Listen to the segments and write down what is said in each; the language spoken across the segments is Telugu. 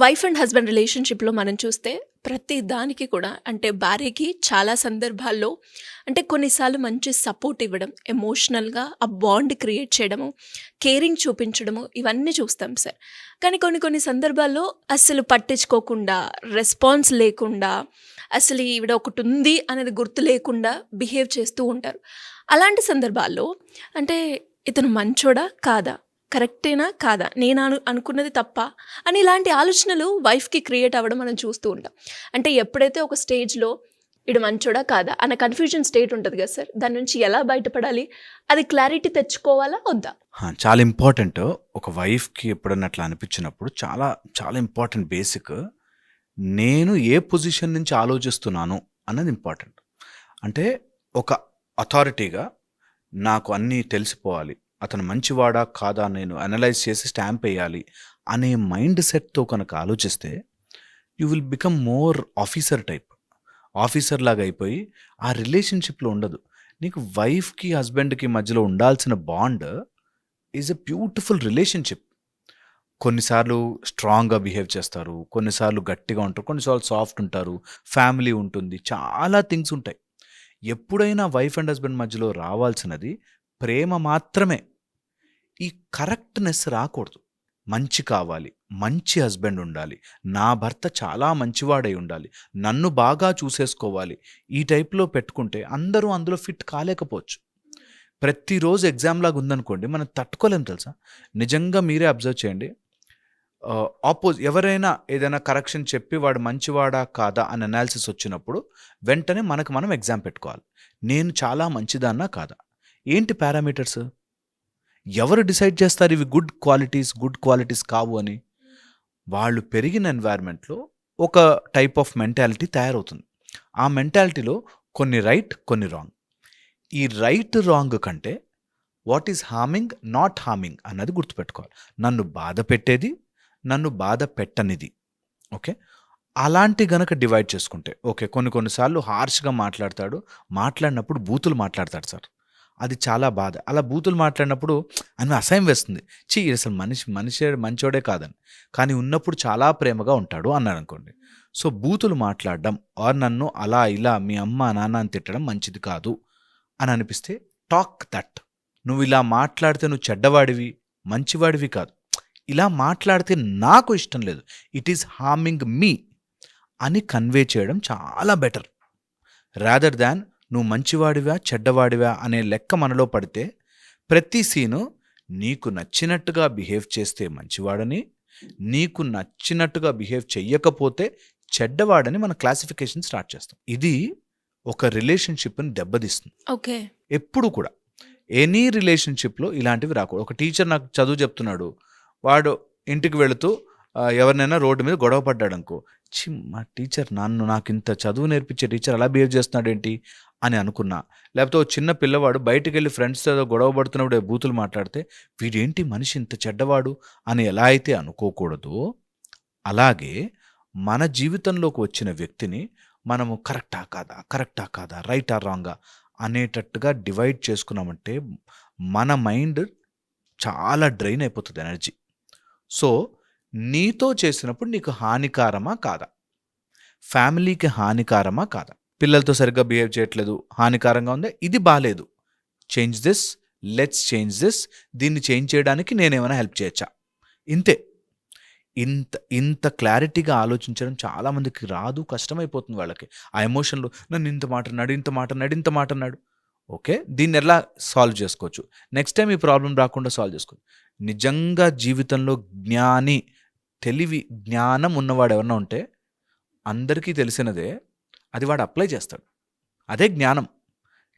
వైఫ్ అండ్ హస్బెండ్ రిలేషన్షిప్లో మనం చూస్తే ప్రతి దానికి కూడా అంటే భార్యకి చాలా సందర్భాల్లో అంటే కొన్నిసార్లు మంచి సపోర్ట్ ఇవ్వడం ఎమోషనల్గా ఆ బాండ్ క్రియేట్ చేయడము కేరింగ్ చూపించడము ఇవన్నీ చూస్తాం సార్. కానీ కొన్ని కొన్ని సందర్భాల్లో అసలు పట్టించుకోకుండా రెస్పాన్స్ లేకుండా అసలు ఈవిడ ఒకటి ఉంది అనేది గుర్తు లేకుండా బిహేవ్ చేస్తూ ఉంటారు. అలాంటి సందర్భాల్లో అంటే ఇతను మంచోడా కాదా? కరెక్టేనా? కాదా? నేను అను అనుకున్నది తప్ప అని ఇలాంటి ఆలోచనలు వైఫ్కి క్రియేట్ అవ్వడం మనం చూస్తూ ఉంటాం. అంటే ఎప్పుడైతే ఒక స్టేజ్లో ఇడు మంచోడా? కాదా? అన్న కన్ఫ్యూజన్ స్టేట్ ఉంటుంది కదా సార్ దాని నుంచి ఎలా బయటపడాలి? అది క్లారిటీ తెచ్చుకోవాలా? వద్దా? చాలా ఇంపార్టెంట్ ఒక వైఫ్కి ఎప్పుడన్నా అట్లా అనిపించినప్పుడు చాలా చాలా ఇంపార్టెంట్ బేసిక్ నేను ఏ పొజిషన్ నుంచి ఆలోచిస్తున్నాను అన్నది ఇంపార్టెంట్ అంటే ఒక అథారిటీగా నాకు అన్నీ తెలిసిపోవాలి. అతను మంచివాడా కాదా నేను అనలైజ్ చేసి స్టాంప్ వేయాలి అనే మైండ్ సెట్తో కనుక ఆలోచిస్తే you will become more officer type officer లాగా అయిపోయి ఆ రిలేషన్షిప్లో ఉండదు. నీకు వైఫ్కి హస్బెండ్కి మధ్యలో ఉండాల్సిన bond is a beautiful relationship కొన్నిసార్లు స్ట్రాంగ్గా బిహేవ్ చేస్తారు కొన్నిసార్లు గట్టిగా ఉంటారు కొన్నిసార్లు సాఫ్ట్ ఉంటారు ఫ్యామిలీ ఉంటుంది చాలా థింగ్స్ ఉంటాయి. ఎప్పుడైనా వైఫ్ అండ్ హస్బెండ్ మధ్యలో రావాల్సినది ప్రేమ మాత్రమే. ఈ కరెక్ట్నెస్ రాకూడదు. మంచి కావాలి మంచి హస్బెండ్ ఉండాలి నా భర్త చాలా మంచివాడై ఉండాలి నన్ను బాగా చూసేసుకోవాలి ఈ టైప్లో పెట్టుకుంటే అందరూ అందులో ఫిట్ కాలేకపోవచ్చు. ప్రతిరోజు ఎగ్జామ్ లాగా ఉందనుకోండి మనం తట్టుకోలేం తెలుసా? నిజంగా మీరే అబ్జర్వ్ చేయండి. ఆపోజ్ ఎవరైనా ఏదైనా కరెక్షన్ చెప్పి వాడు మంచివాడా కాదా అని అనాలిసిస్ వచ్చినప్పుడు వెంటనే మనకు మనం ఎగ్జామ్ పెట్టుకోవాలి. నేను చాలా మంచిదాన్నా కాదా? ఏంటి పారామీటర్స్? ఎవరు డిసైడ్ చేస్తారు ఇవి గుడ్ క్వాలిటీస్ గుడ్ క్వాలిటీస్ కావు అని? వాళ్ళు పెరిగిన ఎన్వైర్న్మెంట్లో ఒక టైప్ ఆఫ్ మెంటాలిటీ తయారవుతుంది. ఆ మెంటాలిటీలో కొన్ని రైట్ కొన్ని రాంగ్. ఈ రైట్ రాంగ్ కంటే what is harming not harming అన్నది గుర్తుపెట్టుకోవాలి. నన్ను బాధ పెట్టేది నన్ను బాధ పెట్టనిది. ఓకే? అలాంటి గనక డివైడ్ చేసుకుంటే ఓకే కొన్ని కొన్నిసార్లు హార్ష్గా మాట్లాడతాడు మాట్లాడినప్పుడు బూతులు మాట్లాడతాడు సార్. అది చాలా బాధ. అలా బూతులు మాట్లాడినప్పుడు అని అసహ్యం వేస్తుంది. చీ అసలు మనిషి మనిషి మంచోడే కాదని. కానీ ఉన్నప్పుడు చాలా ప్రేమగా ఉంటాడు అన్నాడు అనుకోండి సో బూతులు మాట్లాడడం ఆర్ నన్ను అలా ఇలా మీ అమ్మ నాన్న అని తిట్టడం మంచిది కాదు అని అనిపిస్తే టాక్ దట్. నువ్వు ఇలా మాట్లాడితే నువ్వు చెడ్డవాడివి మంచివాడివి కాదు. ఇలా మాట్లాడితే నాకు ఇష్టం లేదు. ఇట్ ఈస్ హార్మింగ్ మీ అని కన్వే చేయడం చాలా బెటర్. రాదర్ దాన్ నువ్వు మంచివాడివా చెడ్డవాడివా అనే లెక్క మనలో పడితే ప్రతి సీను నీకు నచ్చినట్టుగా బిహేవ్ చేస్తే మంచివాడని నీకు నచ్చినట్టుగా బిహేవ్ చెయ్యకపోతే చెడ్డవాడని మన క్లాసిఫికేషన్ స్టార్ట్ చేస్తాం. ఇది ఒక రిలేషన్షిప్ని దెబ్బతీస్తుంది. ఓకే. ఎప్పుడు కూడా. ఎనీ రిలేషన్షిప్లో ఇలాంటివి రాకూడదు. ఒక టీచర్ నాకు చదువు చెప్తున్నాడు. వాడు ఇంటికి వెళుతూ ఎవరినైనా రోడ్డు మీద గొడవ పడ్డాడు అనుకో చి మా టీచర్ నన్ను నాకు ఇంత చదువు నేర్పించే టీచర్ అలా బిహేవ్ చేస్తున్నాడు ఏంటి అని అనుకున్నా. లేకపోతే ఓ చిన్న పిల్లవాడు బయటకెళ్ళి వెళ్ళి ఫ్రెండ్స్తో ఏదో గొడవ పడుతున్నప్పుడు బూతులు మాట్లాడితే వీడేంటి మనిషి ఇంత చెడ్డవాడు? అని ఎలా అయితే అనుకోకూడదో అలాగే మన జీవితంలోకి వచ్చిన వ్యక్తిని మనము కరెక్టా కాదా కరెక్టా కాదా రైటా రాంగా అనేటట్టుగా డివైడ్ చేసుకున్నామంటే మన మైండ్ చాలా డ్రైన్ అయిపోతుంది ఎనర్జీ. సో నీతో చేసినప్పుడు నీకు హానికారమా కాదా? ఫ్యామిలీకి హానికారమా కాదా? పిల్లలతో సరిగ్గా బిహేవ్ చేయట్లేదు హానికరంగా ఉందా? ఇది బాగాలేదు change this let's change this దీన్ని చేంజ్ చేయడానికి నేనేమైనా హెల్ప్ చేయొచ్చా? ఇంతే. ఇంత ఇంత క్లారిటీగా ఆలోచించడం చాలామందికి రాదు కష్టమైపోతుంది వాళ్ళకి. ఆ ఎమోషన్లో నన్ను ఇంత మాట అన్నాడు ఇంత మాట అన్నాడు ఇంత మాట అన్నాడు. ఓకే? దీన్ని ఎలా సాల్వ్ చేసుకోవచ్చు? నెక్స్ట్ టైం ఈ ప్రాబ్లం రాకుండా సాల్వ్ చేసుకోవచ్చు. నిజంగా జీవితంలో జ్ఞాని తెలివి జ్ఞానం ఉన్నవాడు ఎవరన్నా ఉంటే అందరికీ తెలిసినదే అది వాడు అప్లై చేస్తాడు. అదే జ్ఞానం.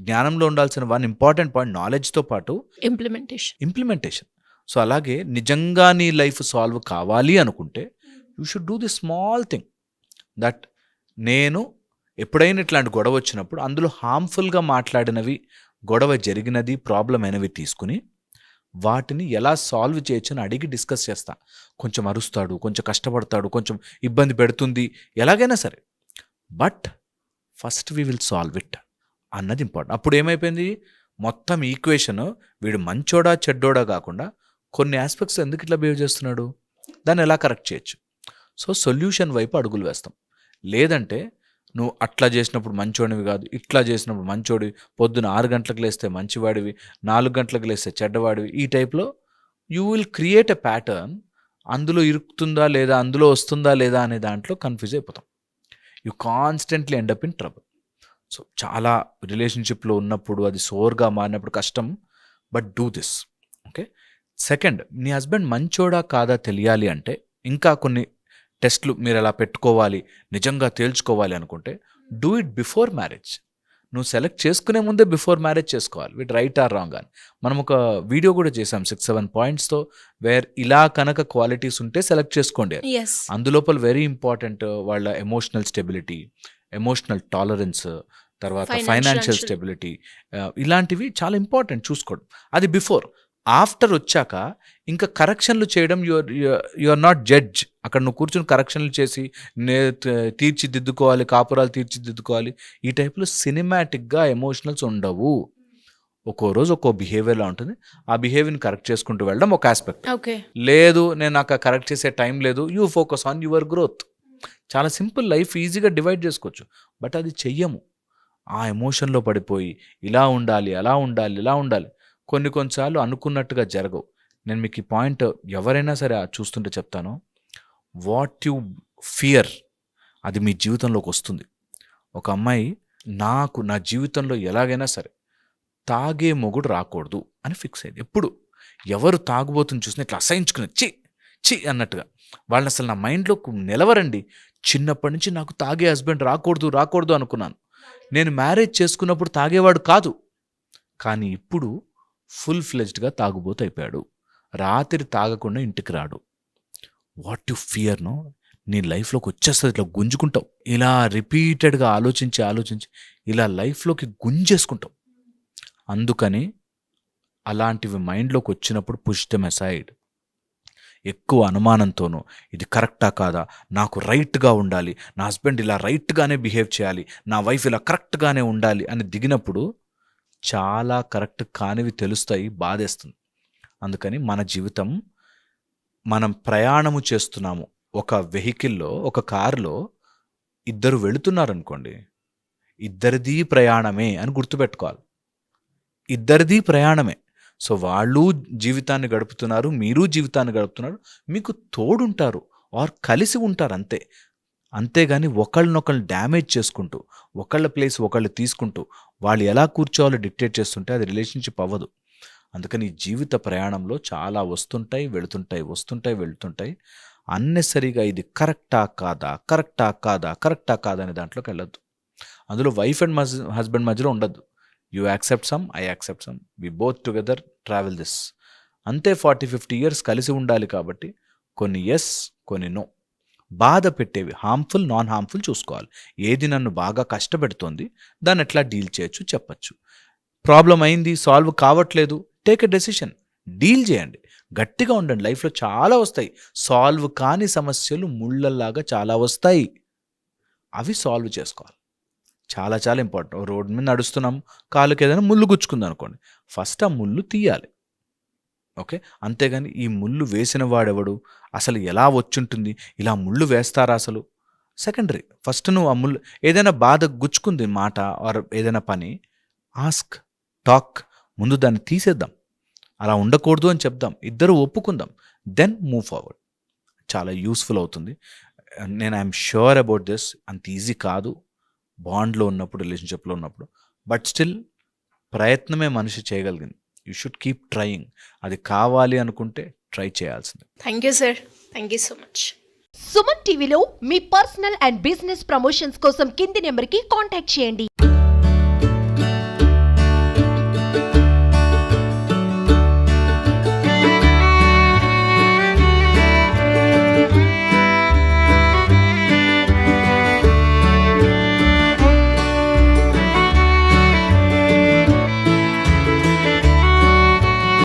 జ్ఞానంలో ఉండాల్సిన వన్ ఇంపార్టెంట్ పాయింట్ నాలెడ్జ్తో పాటు ఇంప్లిమెంటేషన్ ఇంప్లిమెంటేషన్. సో అలాగే నిజంగా నీ లైఫ్ సాల్వ్ కావాలి అనుకుంటే you should do the small thing that నేను ఎప్పుడైనా ఇట్లాంటి గొడవ వచ్చినప్పుడు అందులో హార్మ్ఫుల్గా మాట్లాడినవి గొడవ జరిగినది ప్రాబ్లం అయినవి తీసుకుని వాటిని ఎలా సాల్వ్ చేయొచ్చని అడిగి డిస్కస్ చేస్తా. కొంచెం అరుస్తాడు కొంచెం కష్టపడతాడు కొంచెం ఇబ్బంది పెడుతుంది ఎలాగైనా సరే. But first we will solve it అన్నది ఇంపార్టెంట్. అప్పుడు ఏమైపోయింది? మొత్తం ఈక్వేషన్ వీడు మంచోడా చెడ్డోడా కాకుండా కొన్ని ఆస్పెక్ట్స్ ఎందుకు ఇట్లా బిహేవ్ చేస్తున్నాడు? దాన్ని ఎలా కరెక్ట్ చేయొచ్చు? సో సొల్యూషన్ వైపు అడుగులు వేస్తాం. లేదంటే నువ్వు అట్లా చేసినప్పుడు మంచోడివి కాదు ఇట్లా చేసినప్పుడు మంచోడివి పొద్దున ఆరు గంటలకు లేస్తే మంచివాడివి నాలుగు గంటలకు లేస్తే చెడ్డవాడివి ఈ టైప్లో you will create a pattern అందులో ఇరుకుతుందా లేదా అందులో వస్తుందా లేదా అనే దాంట్లో కన్ఫ్యూజ్ అయిపోతాం. You constantly end up in trouble. So చాలా రిలేషన్షిప్లో ఉన్నప్పుడు అది సోర్గా మారినప్పుడు కష్టం. But do this okay? Second నీ హస్బెండ్ మంచోడా కాదా తెలియాలి అంటే ఇంకా కొన్ని టెస్ట్లు మీరు అలా పెట్టుకోవాలి నిజంగా తేల్చుకోవాలి అనుకుంటే డూ ఇట్ బిఫోర్ మ్యారేజ్. నువ్వు సెలెక్ట్ చేసుకునే ముందే బిఫోర్ మ్యారేజ్ చేసుకోవాలి. విత్ రైట్ ఆర్ రాంగ్ అని. మనం ఒక వీడియో కూడా చేసాం సిక్స్ సెవెన్ పాయింట్స్తో వేర్ ఇలా కనుక క్వాలిటీస్ ఉంటే సెలెక్ట్ చేసుకోండి అందులోపల వెరీ ఇంపార్టెంట్ వాళ్ళ ఎమోషనల్ స్టెబిలిటీ ఎమోషనల్ టాలరెన్స్ తర్వాత ఫైనాన్షియల్. స్టెబిలిటీ ఇలాంటివి చాలా ఇంపార్టెంట్ చూసుకోవడం. అది బిఫోర్. ఆఫ్టర్ వచ్చాక ఇంకా కరెక్షన్లు చేయడం యువర్ ఆర్ నాట్ జడ్జ్. అక్కడ నువ్వు కూర్చుని కరెక్షన్లు చేసి నే తీర్చిదిద్దుకోవాలి కాపురాలు తీర్చిదిద్దుకోవాలి. ఈ టైప్లో సినిమాటిక్గా ఎమోషనల్స్ ఉండవు. ఒక్కో రోజు ఒక్కో బిహేవియర్లా ఉంటుంది. ఆ బిహేవియర్ని కరెక్ట్ చేసుకుంటూ వెళ్ళడం ఒక ఆస్పెక్ట్. ఓకే. లేదు నేను నాకు కరెక్ట్ చేసే టైం లేదు. You focus on your growth. చాలా సింపుల్ లైఫ్ ఈజీగా డివైడ్ చేసుకోవచ్చు. బట్ అది చెయ్యము. ఆ ఎమోషన్లో పడిపోయి ఇలా ఉండాలి అలా ఉండాలి ఇలా ఉండాలి. కొన్ని కొన్నిసార్లు అనుకున్నట్టుగా జరగవు. నేను మీకు ఈ పాయింట్ ఎవరైనా సరే చూస్తుంటే చెప్తాను. వాట్ యు ఫియర్ అది మీ జీవితంలోకి వస్తుంది. ఒక అమ్మాయి నాకు నా జీవితంలో ఎలాగైనా సరే తాగే మొగుడు రాకూడదు అని ఫిక్స్ అయింది ఎప్పుడు? ఎవరు తాగుబోతుని చూసినా ఇట్లా అసహించుకుని చి చి అన్నట్టుగా. వాళ్ళని అసలు నా మైండ్లో నిలవరండి. చిన్నప్పటి నుంచి నాకు తాగే హస్బెండ్ రాకూడదు రాకూడదు అనుకున్నాను. నేను మ్యారేజ్ చేసుకున్నప్పుడు తాగేవాడు కాదు. కానీ ఇప్పుడు ఫుల్ ఫ్లెజ్డ్గా తాగుబోతు అయిపోయాడు రాత్రి తాగకుండా ఇంటికి రాడు. వాట్ యు ఫియర్నో నీ లైఫ్లోకి వచ్చేస్తుంది ఇట్లా గుంజుకుంటావు. ఇలా రిపీటెడ్గా ఆలోచించి ఆలోచించి ఇలా లైఫ్లోకి గుంజేసుకుంటావు. అందుకని అలాంటివి మైండ్లోకి వచ్చినప్పుడు పుష్ దెమ్ అసైడ్ ఎక్కువ అనుమానంతోనూ ఇది కరెక్టా కాదా? నాకు రైట్గా ఉండాలి. నా హస్బెండ్ ఇలా రైట్గానే బిహేవ్ చేయాలి. నా వైఫ్ ఇలా కరెక్ట్గానే ఉండాలి అని దిగినప్పుడు చాలా కరెక్ట్ కానివి తెలుస్తాయి బాధేస్తుంది. అందుకని మన జీవితం మనం ప్రయాణము చేస్తున్నాము. ఒక వెహికల్లో ఒక కారులో ఇద్దరు వెళుతున్నారనుకోండి ఇద్దరిది ప్రయాణమే అని గుర్తుపెట్టుకోవాలి. ఇద్దరిది ప్రయాణమే. సో వాళ్ళు జీవితాన్ని గడుపుతున్నారు మీరు జీవితాన్ని గడుపుతున్నారు మీకు తోడుంటారు ఆర్ కలిసి ఉంటారు అంతే అంతేగాని ఒకళ్ళనొకళ్ళు డ్యామేజ్ చేసుకుంటూ ఒకళ్ళ ప్లేస్ ఒకళ్ళు తీసుకుంటూ వాళ్ళు ఎలా కూర్చోవాలో డిక్టేట్ చేస్తుంటే అది రిలేషన్షిప్ అవ్వదు. అందుకని జీవిత ప్రయాణంలో చాలా వస్తుంటాయి వెళుతుంటాయి వస్తుంటాయి వెళుతుంటాయి. అన్నెసరిగా ఇది కరెక్టా కాదా కరెక్టా కాదా కరెక్టా కాదా అనే దాంట్లోకి వెళ్ళద్దు. అందులో వైఫ్ అండ్ హస్బెండ్ మధ్యలో ఉండద్దు. You accept some I accept some. We both together travel this. అంతే ఫార్టీ ఫిఫ్టీ ఇయర్స్ కలిసి ఉండాలి కాబట్టి కొన్ని ఎస్ కొన్ని నో బాధ పెట్టేవి హార్మ్ఫుల్ నాన్ హార్మ్ఫుల్ చూసుకోవాలి. ఏది నన్ను బాగా కష్టపెడుతోంది దాన్ని ఎట్లా డీల్ చేయొచ్చు చెప్పచ్చు. ప్రాబ్లం అయింది సాల్వ్ కావట్లేదు టేక్ ఎ డెసిషన్ డీల్ చేయండి. గట్టిగా ఉండండి. లైఫ్లో చాలా వస్తాయి. సాల్వ్ కాని సమస్యలు ముళ్ళల్లాగా చాలా వస్తాయి. అవి సాల్వ్ చేసుకోవాలి. చాలా చాలా ఇంపార్టెంట్ రోడ్డు మీద నడుస్తున్నాం కాలుకి ఏదైనా ముళ్ళు గుచ్చుకుంది అనుకోండి ఫస్ట్ ఆ ముళ్ళు తీయాలి. ఓకే? అంతేగాని ఈ ముళ్ళు వేసిన వాడెవడు? అసలు ఎలా వచ్చుంటుంది? ఇలా ముళ్ళు వేస్తారా అసలు? సెకండరీ. ఫస్ట్ నువ్వు ఆ ముళ్ళు ఏదైనా బాధ గుచ్చుకుంది మాట ఆర్ ఏదైనా పని ఆస్క్ టాక్ ముందు దాన్ని తీసేద్దాం. అలా ఉండకూడదు అని చెప్దాం. ఇద్దరు ఒప్పుకుందాం. Then move forward. చాలా యూస్ఫుల్ అవుతుంది. నేను ఐఎమ్ షూర్ అబౌట్ దిస్. అంత ఈజీ కాదు. బాండ్లో ఉన్నప్పుడు రిలేషన్షిప్లో ఉన్నప్పుడు. బట్ స్టిల్ ప్రయత్నమే మనిషి చేయగలిగింది. You should keep trying. అది కావాలి అనుకుంటే ట్రై చేయాల్సింది. Thank you sir thank you so much Suman టీవీలో మీ పర్సనల్ అండ్ బిజినెస్ ప్రమోషన్స్ కోసం కింది నెంబర్కి కాంటాక్ట్ చేయండి.